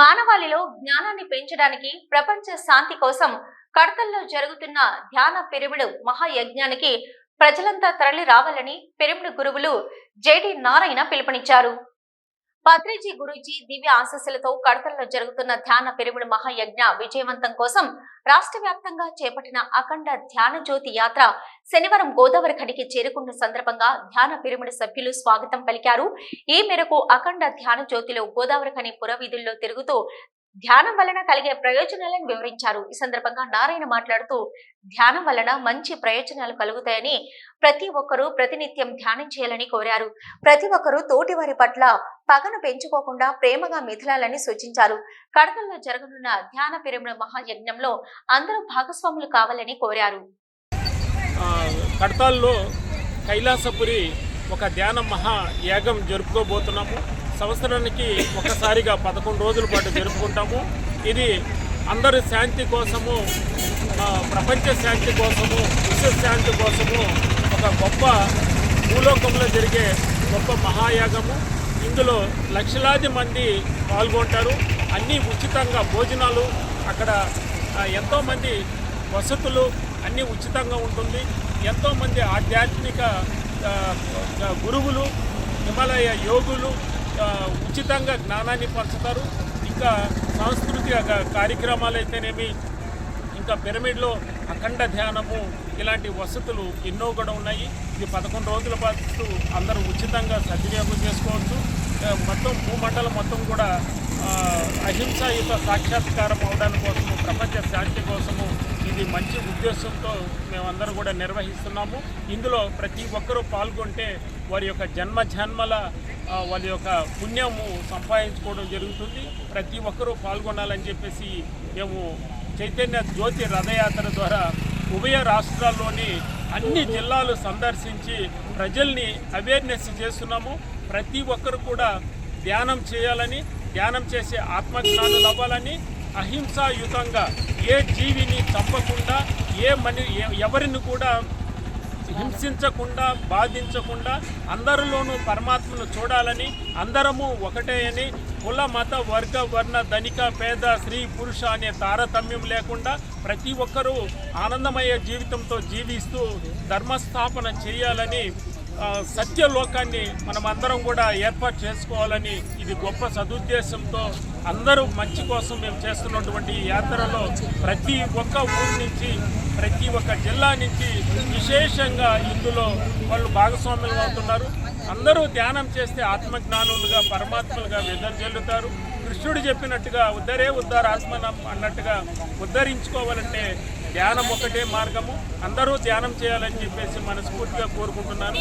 మానవాళిలో జ్ఞానాన్ని పెంచడానికి ప్రపంచ శాంతి కోసం కడతల్లో జరుగుతున్న ధ్యాన పిరిమిడు మహాయజ్ఞానికి ప్రజలంతా తరలి రావాలని పిరిమిడు గురువులు జేడి నారాయణ పిలుపునిచ్చారు. పత్రిజీ గురూజీ దివ్య ఆశస్సులతో కడతల్లో జరుగుతున్న ధ్యాన పెరుగుడు మహాయజ్ఞ విజయవంతం కోసం రాష్ట్ర వ్యాప్తంగా చేపట్టిన అఖండ ధ్యాన జ్యోతి యాత్ర శనివారం గోదావరి ఖడికి చేరుకున్న సందర్భంగా ధ్యాన పిరిమిడి సభ్యులు స్వాగతం పలికారు. ఈ మేరకు అఖండ ధ్యాన జ్యోతిలో గోదావరి ఖని పురవీధుల్లో తిరుగుతూ ధ్యానం వలన కలిగే ప్రయోజనాలను వివరించారు. ఈ సందర్భంగా నారాయణ మాట్లాడుతూ ధ్యానం వలన మంచి ప్రయోజనాలు కలుగుతాయని ప్రతి ఒక్కరూ ప్రతినిత్యం ధ్యానం చేయాలని కోరారు. ప్రతి ఒక్కరూ తోటివారి పట్ల పగను పెంచుకోకుండా ప్రేమగా మిథలాలని సూచించారు. కడతల్లో జరగనున్న ధ్యాన పిరమిడ మహాయజ్ఞంలో అందరూ భాగస్వాములు కావాలని కోరారు. కడతాల్లో కైలాసపురి ఒక ధ్యాన మహాయాగం జరుపుకోబోతున్నాము. సంవత్సరానికి ఒకసారిగా పదకొండు రోజుల పాటు జరుపుకుంటాము. ఇది అందరి శాంతి కోసము ప్రపంచ శాంతి కోసము విశ్వ శాంతి కోసము ఒక గొప్ప భూలోకంలో జరిగే గొప్ప మహాయాగము. ఇందులో లక్షలాది మంది పాల్గొంటారు. అన్నీ ఉచితంగా భోజనాలు అక్కడ ఎంతోమంది వసతులు అన్నీ ఉచితంగా ఉంటుంది. ఎంతోమంది ఆధ్యాత్మిక గురువులు హిమాలయ యోగులు ఉచితంగా జ్ఞానాన్ని పంచుతారు. ఇంకా సాంస్కృతిక కార్యక్రమాలు అయితేనేమి ఇంకా పిరమిడ్లో అఖండ ధ్యానము ఇలాంటి వసతులు ఎన్నో కూడా ఉన్నాయి. ఇది పదకొండు రోజుల పాటు అందరూ ఉచితంగా సద్వినియోగం చేసుకోవచ్చు. మొత్తం భూమండలం మొత్తం కూడా అహింసాయుత సాక్షాత్కారం అవడానికి కోసము ప్రపంచ శాంతి కోసము ఇది మంచి ఉద్దేశంతో మేమందరం కూడా నిర్వహిస్తున్నాము. ఇందులో ప్రతి ఒక్కరూ పాల్గొంటే వారి యొక్క జన్మ జన్మల వాళ్ళ యొక్క పుణ్యము సంపాదించుకోవడం జరుగుతుంది. ప్రతి ఒక్కరూ పాల్గొనాలని చెప్పేసి మేము చైతన్య జ్యోతి రథయాత్ర ద్వారా ఉభయ రాష్ట్రాల్లోని అన్ని జిల్లాలు సందర్శించి ప్రజల్ని అవేర్నెస్ చేస్తున్నాము. ప్రతి ఒక్కరు కూడా ధ్యానం చేయాలని ధ్యానం చేసే ఆత్మజ్ఞానం అవ్వాలని అహింసాయుతంగా ఏ జీవిని చంపకుండా ఏ మని ఎవరిని కూడా హింసించకుండా బాధించకుండా అందరిలోనూ పరమాత్మను చూడాలని అందరము ఒకటే అని కుల మత వర్గ వర్ణ ధనిక పేద స్త్రీ పురుష అనే తారతమ్యం లేకుండా ప్రతి ఒక్కరూ ఆనందమయ జీవితంతో జీవిస్తూ ధర్మస్థాపన చేయాలని సత్యలోకాన్ని మనం అందరం కూడా ఏర్పాటు చేసుకోవాలని ఇది గొప్ప సదుద్దేశంతో అందరూ మంచి కోసం మేము చేస్తున్నటువంటి యాత్రలో ప్రతి ఒక్క ఊరి నుంచి ప్రతి ఒక్క జిల్లా నుంచి విశేషంగా ఇందులో వాళ్ళు భాగస్వాములు అవుతున్నారు. అందరూ ధ్యానం చేస్తే ఆత్మజ్ఞానులుగా పరమాత్మలుగా చెల్లుతారు. కృష్ణుడు చెప్పినట్టుగా ఉద్ధరే ఉద్ధార ఆత్మనం అన్నట్టుగా ఉద్ధరించుకోవాలంటే ధ్యానం ఒకటే మార్గము. అందరూ ధ్యానం చేయాలని చెప్పేసి మనస్ఫూర్తిగా కోరుకుంటున్నాను.